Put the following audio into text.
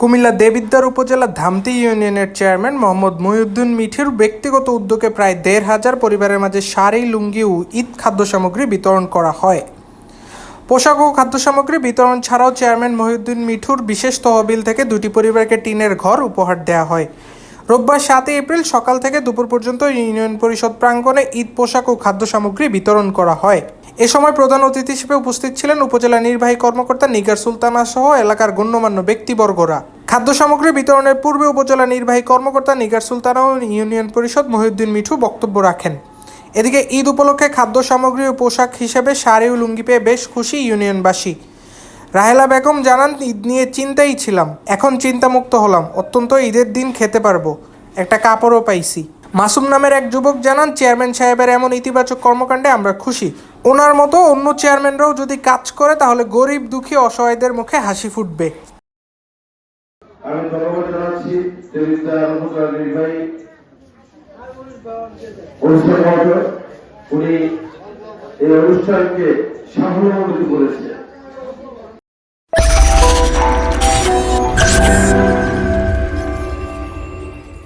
কুমিল্লা দেবিদ্বার উপজেলা ধামতি ইউনিয়নের চেয়ারম্যান মোহাম্মদ মহিউদ্দিন মিঠির ব্যক্তিগত উদ্যোগে প্রায় দেড় হাজার পরিবারের মাঝে শাড়ি, লুঙ্গি ও ঈদ খাদ্য সামগ্রী বিতরণ করা হয়। পোশাক ও খাদ্য সামগ্রী বিতরণ ছাড়াও চেয়ারম্যান মহিউদ্দিন মিঠুর বিশেষ তহবিল থেকে দুটি পরিবারকে টিনের ঘর উপহার দেওয়া হয়। রোববার সাতই এপ্রিল সকাল থেকে দুপুর পর্যন্ত ইউনিয়ন পরিষদ প্রাঙ্গণে ঈদ, পোশাক ও খাদ্য সামগ্রী বিতরণ করা হয়। এ সময় প্রধান অতিথি হিসেবে উপস্থিত ছিলেন উপজেলা নির্বাহী কর্মকর্তা নিগার সুলতানা সহ এলাকার গণ্যমান্য ব্যক্তিবর্গরা। খাদ্য সামগ্রী বিতরণের পূর্বে উপজেলা নির্বাহী কর্মকর্তা নিগার সুলতানা ও ইউনিয়ন পরিষদ মহিউদ্দিন মিঠু বক্তব্য রাখেন। এদিকে ঈদ উপলক্ষে খাদ্য সামগ্রী ও পোশাক হিসেবে শাড়ি ও লুঙ্গি পেয়ে বেশ খুশি ইউনিয়নবাসী। রাহেলা বেগম জানান, ঈদ নিয়ে চিন্তাই ছিলাম। এখন চিন্তামুক্ত হলাম। অত্যন্ত ঈদের দিন খেতে পারব। একটা কাপড়ও পাইছি। মাসুম নামের এক যুবক জানান, চেয়ারম্যান সাহেবের এমন ইতিবাচক কর্মকাণ্ডে আমরা খুশি। ওনার মতো অন্য চেয়ারম্যানরাও যদি কাজ করে, তাহলে গরিব, দুঃখী, অসহায়দের মুখে হাসি ফুটবে। আমি ধন্যবাদ জানাচ্ছি অনুষ্ঠান উনি এই অনুষ্ঠানকে করেছে